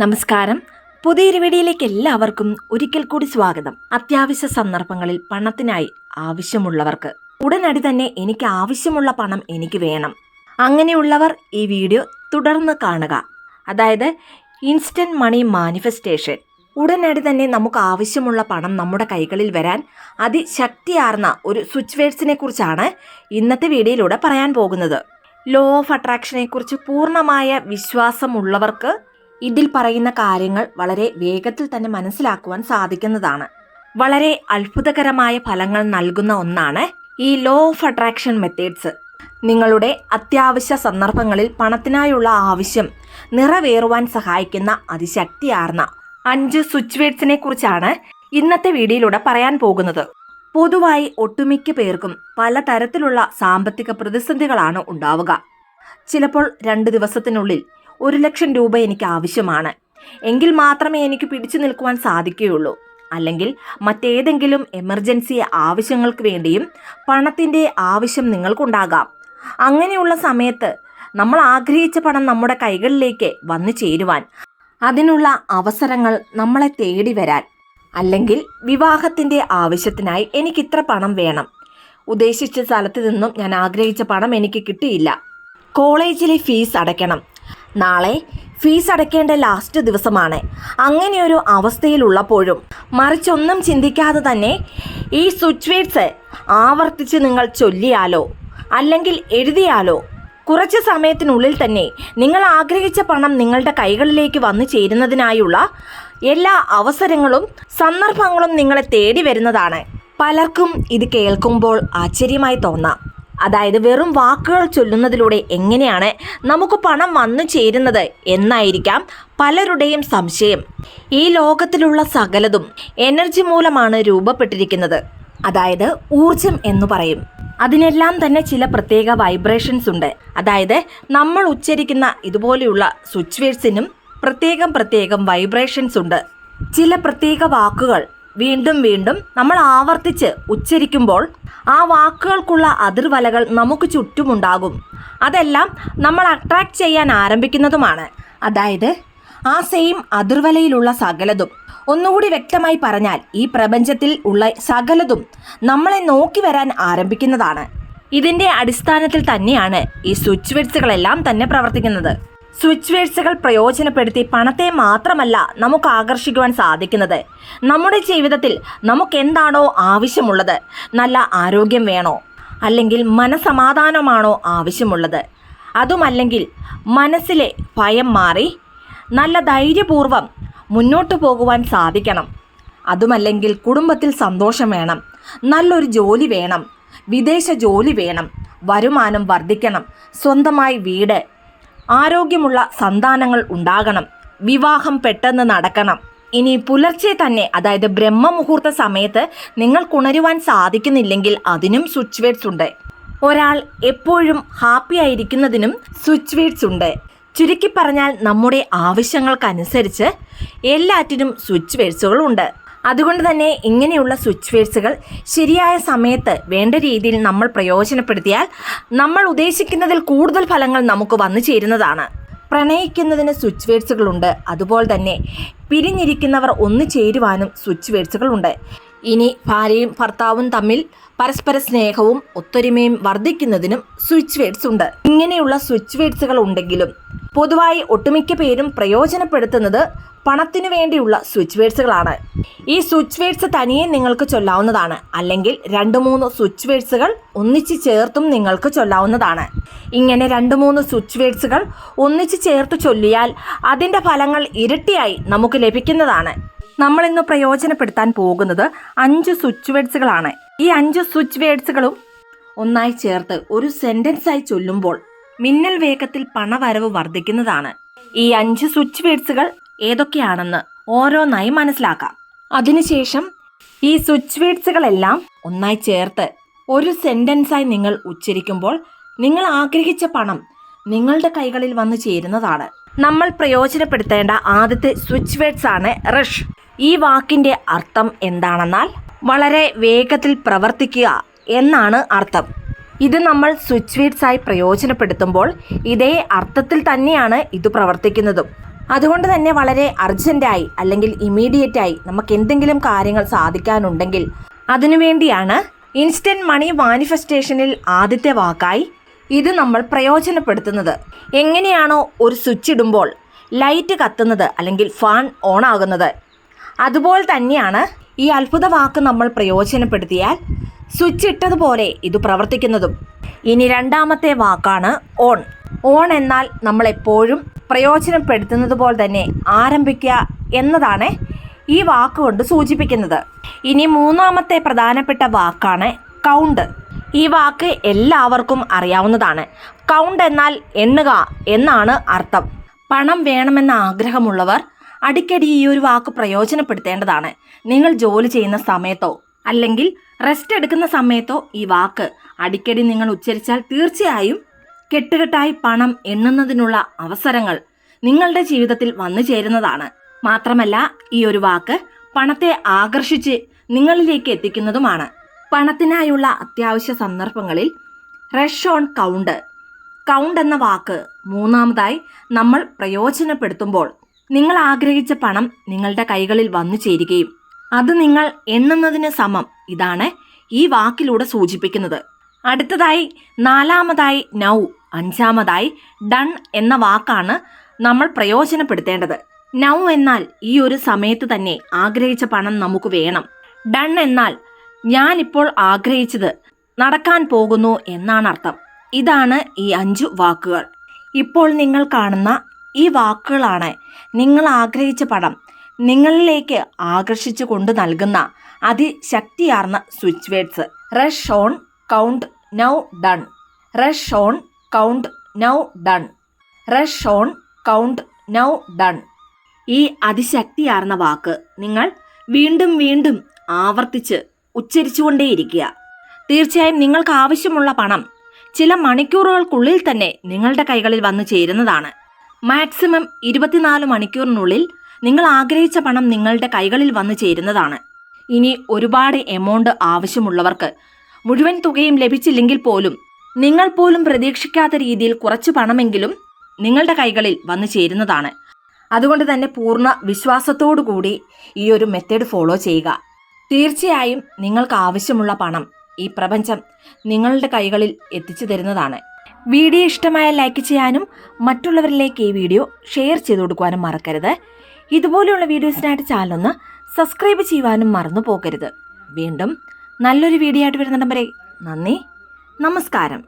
നമസ്കാരം. പുതിയൊരു വീഡിയോയിലേക്ക് എല്ലാവർക്കും ഒരിക്കൽ കൂടി സ്വാഗതം. അത്യാവശ്യ സന്ദർഭങ്ങളിൽ പണത്തിനായി ആവശ്യമുള്ളവർക്ക്. ഉടനടി തന്നെ എനിക്ക് ആവശ്യമുള്ള പണം എനിക്ക് വേണം. അങ്ങനെയുള്ളവർ ഈ വീഡിയോ തുടർന്ന് കാണുക. അതായത് ഇൻസ്റ്റന്റ് മണി മാനിഫെസ്റ്റേഷൻ. ഉടനടി തന്നെ നമുക്ക് ആവശ്യമുള്ള പണം നമ്മുടെ കൈകളിൽ വരാൻ അതിശക്തിയാർന്ന ഒരു സ്വിച്ച് വേഴ്സിനെ കുറിച്ചാണ് ഇന്നത്തെ വീഡിയോയിലൂടെ പറയാൻ പോകുന്നത്. ലോ ഓഫ് അട്രാക്ഷനെക്കുറിച്ച് പൂർണമായ വിശ്വാസമുള്ളവർക്ക് ഇതിൽ പറയുന്ന കാര്യങ്ങൾ വളരെ വേഗത്തിൽ തന്നെ മനസ്സിലാക്കുവാൻ സാധിക്കുന്നതാണ്. വളരെ അത്ഭുതകരമായ ഫലങ്ങൾ നൽകുന്ന ഒന്നാണ് ഈ ലോ ഓഫ് അട്രാക്ഷൻ മെത്തേഡ്സ് നിങ്ങളുടെ അത്യാവശ്യ സന്ദർഭങ്ങളിൽ പണത്തിനായുള്ള ആവശ്യം നിറവേറുവാൻ സഹായിക്കുന്ന അതിശക്തിയാർന്ന അഞ്ച് സ്വിച്ച് വേഡ്സിനെ കുറിച്ചാണ് ഇന്നത്തെ വീഡിയോയിലൂടെ പറയാൻ പോകുന്നത്. പൊതുവായി ഒട്ടുമിക്ക പേർക്കും പലതരത്തിലുള്ള സാമ്പത്തിക പ്രതിസന്ധികളാണ് ഉണ്ടാവുക. ചിലപ്പോൾ രണ്ട് ദിവസത്തിനുള്ളിൽ ഒരു ലക്ഷം രൂപ എനിക്ക് ആവശ്യമാണ്. എങ്കിൽ മാത്രമേ എനിക്ക് പിടിച്ചു നിൽക്കുവാൻ സാധിക്കുകയുള്ളൂ. അല്ലെങ്കിൽ മറ്റേതെങ്കിലും എമർജൻസി ആവശ്യങ്ങൾക്ക് വേണ്ടിയും പണത്തിന്റെ ആവശ്യം നിങ്ങൾക്കുണ്ടാകാം. അങ്ങനെയുള്ള സമയത്ത് നമ്മൾ ആഗ്രഹിച്ച പണം നമ്മുടെ കൈകളിലേക്ക് വന്നു ചേരുവാൻ അതിനുള്ള അവസരങ്ങൾ നമ്മളെ തേടി വരാൻ അല്ലെങ്കിൽ വിവാഹത്തിന്റെ ആവശ്യത്തിനായി എനിക്ക് ഇത്ര പണം വേണം. ഉദ്ദേശിച്ച സ്ഥലത്ത് നിന്നും ഞാൻ ആഗ്രഹിച്ച പണം എനിക്ക് കിട്ടിയില്ല. കോളേജിലെ ഫീസ് അടയ്ക്കണം. നാളെ ഫീസ് അടയ്ക്കേണ്ട ലാസ്റ്റ് ദിവസമാണ്. അങ്ങനെയൊരു അവസ്ഥയിലുള്ളപ്പോഴും മറിച്ചൊന്നും ചിന്തിക്കാതെ തന്നെ ഈ സ്വിച്ച് വേർഡ്സ് ആവർത്തിച്ച് നിങ്ങൾ ചൊല്ലിയാലോ അല്ലെങ്കിൽ എഴുതിയാലോ കുറച്ച് സമയത്തിനുള്ളിൽ തന്നെ നിങ്ങൾ ആഗ്രഹിച്ച പണം നിങ്ങളുടെ കൈകളിലേക്ക് വന്നു ചേരുന്നതിനായുള്ള എല്ലാ അവസരങ്ങളും സന്ദർഭങ്ങളും നിങ്ങളെ തേടി വരുന്നതാണ്. പലർക്കും ഇത് കേൾക്കുമ്പോൾ ആശ്ചര്യമായി തോന്നാം. അതായത് വെറും വാക്കുകൾ ചൊല്ലുന്നതിലൂടെ എങ്ങനെയാണ് നമുക്ക് പണം വന്നു ചേരുന്നത് എന്നായിരിക്കാം പലരുടെയും സംശയം. ഈ ലോകത്തിലുള്ള സകലതും എനർജി മൂലമാണ് രൂപപ്പെട്ടിരിക്കുന്നത്. അതായത് ഊർജം എന്ന് പറയും. അതിനെല്ലാം തന്നെ ചില പ്രത്യേക വൈബ്രേഷൻസ് ഉണ്ട്. അതായത് നമ്മൾ ഉച്ചരിക്കുന്ന ഇതുപോലെയുള്ള സ്വിച്ച് വേഴ്സിനും പ്രത്യേകം പ്രത്യേകം വൈബ്രേഷൻസ് ഉണ്ട്. ചില പ്രത്യേക വാക്കുകൾ വീണ്ടും വീണ്ടും നമ്മൾ ആവർത്തിച്ച് ഉച്ചരിക്കുമ്പോൾ ആ വാക്കുകൾക്കുള്ള അതിർവലകൾ നമുക്ക് ചുറ്റുമുണ്ടാകും. അതെല്ലാം നമ്മൾ അട്രാക്ട് ചെയ്യാൻ ആരംഭിക്കുന്നതുമാണ്. അതായത് ആ സെയിം അതിർവലയിലുള്ള സകലതും. ഒന്നുകൂടി വ്യക്തമായി പറഞ്ഞാൽ ഈ പ്രപഞ്ചത്തിൽ ഉള്ള സകലതും നമ്മളെ നോക്കി വരാൻ ആരംഭിക്കുന്നതാണ്. ഇതിന്റെ അടിസ്ഥാനത്തിൽ തന്നെയാണ് ഈ സ്വിച്ച് വേർഡ്സുകളെല്ലാം തന്നെ പ്രവർത്തിക്കുന്നത്. സ്വിച്ച് വേഴ്സുകൾ പ്രയോജനപ്പെടുത്തി പണത്തെ മാത്രമല്ല നമുക്ക് ആകർഷിക്കുവാൻ സാധിക്കുന്നത്. നമ്മുടെ ജീവിതത്തിൽ നമുക്ക് എന്താണോ ആവശ്യമുള്ളത്? നല്ല ആരോഗ്യം വേണോ? അല്ലെങ്കിൽ മനസമാധാനമാണോ ആവശ്യമുള്ളത്? അതുമല്ലെങ്കിൽ മനസ്സിലെ ഭയം മാറി നല്ല ധൈര്യപൂർവം മുന്നോട്ട് പോകുവാൻ സാധിക്കണം. അതുമല്ലെങ്കിൽ കുടുംബത്തിൽ സന്തോഷം വേണം. നല്ലൊരു ജോലി വേണം. വിദേശ ജോലി വേണം. വരുമാനം വർദ്ധിക്കണം. സ്വന്തമായി വീട് ആരോഗ്യമുള്ള സന്താനങ്ങൾ ഉണ്ടാകണം. വിവാഹം പെട്ടെന്ന് നടക്കണം. ഇനി പുലർച്ചെ തന്നെ അതായത് ബ്രഹ്മമുഹൂർത്ത സമയത്ത് നിങ്ങൾക്കുണരുവാൻ സാധിക്കുന്നില്ലെങ്കിൽ അതിനും സ്വിച്ച് വേർഡ്സ് ഉണ്ട്. ഒരാൾ എപ്പോഴും ഹാപ്പി ആയിരിക്കുന്നതിനും സ്വിച്ച് വേർഡ്സ് ഉണ്ട്. ചുരുക്കി പറഞ്ഞാൽ നമ്മുടെ ആവശ്യങ്ങൾക്കനുസരിച്ച് എല്ലാറ്റിനും സ്വിച്ച് വേർഡ്സുകൾ ഉണ്ട്. അതുകൊണ്ട് തന്നെ ഇങ്ങനെയുള്ള സ്വിച്ച് വേർഡ്സുകൾ ശരിയായ സമയത്ത് വേണ്ട രീതിയിൽ നമ്മൾ പ്രയോജനപ്പെടുത്തിയാൽ നമ്മൾ ഉദ്ദേശിക്കുന്നതിൽ കൂടുതൽ ഫലങ്ങൾ നമുക്ക് വന്നു ചേരുന്നതാണ്. പ്രണയിക്കുന്നതിന് സ്വിച്ച് വേർഡ്സുകളുണ്ട് അതുപോലെ തന്നെ പിരിഞ്ഞിരിക്കുന്നവർ ഒന്നു ചേരുവാനും സ്വിച്ച് വേർഡ്സുകളുണ്ട് ഇനി ഭാര്യയും ഭർത്താവും തമ്മിൽ പരസ്പര സ്നേഹവും ഒത്തൊരുമയും വർദ്ധിക്കുന്നതിനും സ്വിച്ച് വേർഡ്സ് ഉണ്ട്. ഇങ്ങനെയുള്ള സ്വിച്ച് വേർഡ്സുകൾ ഉണ്ടെങ്കിലും പൊതുവായി ഒട്ടുമിക്ക പേരും പ്രയോജനപ്പെടുത്തുന്നത് പണത്തിനു വേണ്ടിയുള്ള സ്വിച്ച് വേഡ്സുകളാണ് ഈ സ്വിച്ച് വേഡ്സ് തനിയെ നിങ്ങൾക്ക് ചൊല്ലാവുന്നതാണ്. അല്ലെങ്കിൽ രണ്ട് മൂന്ന് സ്വിച്ച് വേഡ്സുകൾ ഒന്നിച്ച് ചേർത്തും നിങ്ങൾക്ക് ചൊല്ലാവുന്നതാണ്. ഇങ്ങനെ രണ്ട് മൂന്ന് സ്വിച്ച് വേഡ്സുകൾ ഒന്നിച്ച് ചേർത്ത് ചൊല്ലിയാൽ അതിന്റെ ഫലങ്ങൾ ഇരട്ടിയായി നമുക്ക് ലഭിക്കുന്നതാണ്. നമ്മൾ ഇന്ന് പ്രയോജനപ്പെടുത്താൻ പോകുന്നത് അഞ്ച് സ്വിച്ച് വേഡ്സുകളാണ് ഈ അഞ്ച് സ്വിച്ച് വേഡ്സുകളും ഒന്നായി ചേർത്ത് ഒരു സെന്റൻസായി ചൊല്ലുമ്പോൾ മിന്നൽ വേഗത്തിൽ പണവരവ് വർദ്ധിക്കുന്നതാണ്. ഈ അഞ്ച് സ്വിച്ച് വേർഡ്സുകൾ ഏതൊക്കെയാണെന്ന് ഓരോന്നായി മനസ്സിലാക്കാം. അതിനുശേഷം ഈ സ്വിച്ച് വേഡ്സുകളെല്ലാം ഒന്നായി ചേർത്ത് ഒരു സെന്റൻസായി നിങ്ങൾ ഉച്ചരിക്കുമ്പോൾ നിങ്ങൾ ആഗ്രഹിച്ച പണം നിങ്ങളുടെ കൈകളിൽ വന്നു ചേരുന്നതാണ്. നമ്മൾ പ്രയോജനപ്പെടുത്തേണ്ട ആദ്യത്തെ സ്വിച്ച് വേഡ്സ് ആണ് റഷ്. ഈ വാക്കിന്റെ അർത്ഥം എന്താണെന്നാൽ വളരെ വേഗത്തിൽ പ്രവർത്തിക്കുക എന്നാണ് അർത്ഥം. ഇത് നമ്മൾ സ്വിച്ച് വേഡ്സായി പ്രയോജനപ്പെടുത്തുമ്പോൾ ഇതേ അർത്ഥത്തിൽ തന്നെയാണ് ഇത് പ്രവർത്തിക്കുന്നതും. അതുകൊണ്ട് തന്നെ വളരെ അർജന്റായി അല്ലെങ്കിൽ ഇമീഡിയറ്റായി നമുക്ക് എന്തെങ്കിലും കാര്യങ്ങൾ സാധിക്കാനുണ്ടെങ്കിൽ അതിനുവേണ്ടിയാണ് ഇൻസ്റ്റന്റ് മണി മാനിഫെസ്റ്റേഷനിൽ ആദ്യത്തെ വാക്കായി ഇത് നമ്മൾ പ്രയോജനപ്പെടുത്തുന്നത്. എങ്ങനെയാണോ ഒരു സ്വിച്ച് ഇടുമ്പോൾ ലൈറ്റ് കത്തുന്നത് അല്ലെങ്കിൽ ഫാൻ ഓൺ ആകുന്നത്. അതുപോലെ തന്നെയാണ് ഈ അത്ഭുത വാക്ക് നമ്മൾ പ്രയോജനപ്പെടുത്തിയാൽ സ്വിച്ച് ഇട്ടതുപോലെ ഇത് പ്രവർത്തിക്കുന്നതും. ഇനി രണ്ടാമത്തെ വാക്കാണ് ഓൺ ഓൺ എന്നാൽ നമ്മൾ എപ്പോഴും പ്രയോജനപ്പെടുത്തുന്നത് പോലെ തന്നെ ആരംഭിക്കുക എന്നതാണ് ഈ വാക്കുകൊണ്ട് സൂചിപ്പിക്കുന്നത്. ഇനി മൂന്നാമത്തെ പ്രധാനപ്പെട്ട വാക്കാണ് കൗണ്ട് ഈ വാക്ക് എല്ലാവർക്കും അറിയാവുന്നതാണ്. കൗണ്ട് എന്നാൽ എണ്ണുക എന്നാണ് അർത്ഥം. പണം വേണമെന്ന ആഗ്രഹമുള്ളവർ അടിക്കടി ഈ ഒരു വാക്ക് പ്രയോജനപ്പെടുത്തേണ്ടതാണ്. നിങ്ങൾ ജോലി ചെയ്യുന്ന സമയത്തോ അല്ലെങ്കിൽ റെസ്റ്റ് എടുക്കുന്ന സമയത്തോ ഈ വാക്ക് അടിക്കടി നിങ്ങൾ ഉച്ചരിച്ചാൽ തീർച്ചയായും കെട്ടുകെട്ടായി പണം എണ്ണുന്നതിനുള്ള അവസരങ്ങൾ നിങ്ങളുടെ ജീവിതത്തിൽ വന്നു ചേരുന്നതാണ്. മാത്രമല്ല ഈ ഒരു വാക്ക് പണത്തെ ആകർഷിച്ച് നിങ്ങളിലേക്ക് എത്തിക്കുന്നതുമാണ്. പണത്തിനായുള്ള അത്യാവശ്യ സന്ദർഭങ്ങളിൽ റഷ് ഓൺ കൗണ്ട്. കൗണ്ട് എന്ന വാക്ക് മൂന്നാമതായി നമ്മൾ പ്രയോജനപ്പെടുത്തുമ്പോൾ നിങ്ങൾ ആഗ്രഹിച്ച പണം നിങ്ങളുടെ കൈകളിൽ വന്നു ചേരുകയും അത് നിങ്ങൾ എണ്ണുന്നതിന് സമം ഇതാണ് ഈ വാക്കിലൂടെ സൂചിപ്പിക്കുന്നത്. അടുത്തതായി നാലാമതായി നൗ. അഞ്ചാമതായി ഡൺ എന്ന വാക്കാണ് നമ്മൾ പ്രയോജനപ്പെടുത്തേണ്ടത്. നൗ എന്നാൽ ഈ ഒരു സമയത്ത് തന്നെ ആഗ്രഹിച്ച പണം നമുക്ക് വേണം. ഡൺ എന്നാൽ ഞാനിപ്പോൾ ആഗ്രഹിച്ചത് നടക്കാൻ പോകുന്നു എന്നാണ് അർത്ഥം. ഇതാണ് ഈ അഞ്ചു വാക്കുകൾ. ഇപ്പോൾ നിങ്ങൾ കാണുന്ന ഈ വാക്കുകളാണ് നിങ്ങൾ ആഗ്രഹിച്ച പണം നിങ്ങളിലേക്ക് ആകർഷിച്ചു കൊണ്ട് നൽകുന്ന അതിശക്തിയാർന്ന switch words rush on count now done. Rush on count now done rush on count now done ഈ അതിശക്തിയാർന്ന വാക്ക് നിങ്ങൾ വീണ്ടും വീണ്ടും ആവർത്തിച്ച് ഉച്ചരിച്ചുകൊണ്ടേയിരിക്കുക. തീർച്ചയായും നിങ്ങൾക്ക് ആവശ്യമുള്ള പണം ചില മണിക്കൂറുകൾക്കുള്ളിൽ തന്നെ നിങ്ങളുടെ കൈകളിൽ വന്നു ചേരുന്നതാണ്. മാക്സിമം ഇരുപത്തിനാല് മണിക്കൂറിനുള്ളിൽ നിങ്ങൾ ആഗ്രഹിച്ച പണം നിങ്ങളുടെ കൈകളിൽ വന്നു ചേരുന്നതാണ്. ഇനി ഒരുപാട് എമൗണ്ട് ആവശ്യമുള്ളവർക്ക് മുഴുവൻ തുകയും ലഭിച്ചില്ലെങ്കിൽ പോലും നിങ്ങൾ പോലും പ്രതീക്ഷിക്കാത്ത രീതിയിൽ കുറച്ച് പണമെങ്കിലും നിങ്ങളുടെ കൈകളിൽ വന്നു ചേരുന്നതാണ്. അതുകൊണ്ട് തന്നെ പൂർണ വിശ്വാസത്തോടു കൂടി ഈ ഒരു മെത്തേഡ് ഫോളോ ചെയ്യുക. തീർച്ചയായും നിങ്ങൾക്ക് ആവശ്യമുള്ള പണം ഈ പ്രപഞ്ചം നിങ്ങളുടെ കൈകളിൽ എത്തിച്ചു തരുന്നതാണ്. വീഡിയോ ഇഷ്ടമായ ലൈക്ക് ചെയ്യാനും മറ്റുള്ളവരിലേക്ക് ഈ വീഡിയോ ഷെയർ ചെയ്തു കൊടുക്കുവാനും മറക്കരുത്. ഇതുപോലെയുള്ള വീഡിയോസിനായിട്ട് ചാനലൊന്ന് സബ്സ്ക്രൈബ് ചെയ്യുവാനും മറന്നു പോകരുത്. വീണ്ടും നല്ലൊരു വീഡിയോ ആയിട്ട് വരുന്നിടം വരെ നന്ദി. നമസ്കാരം.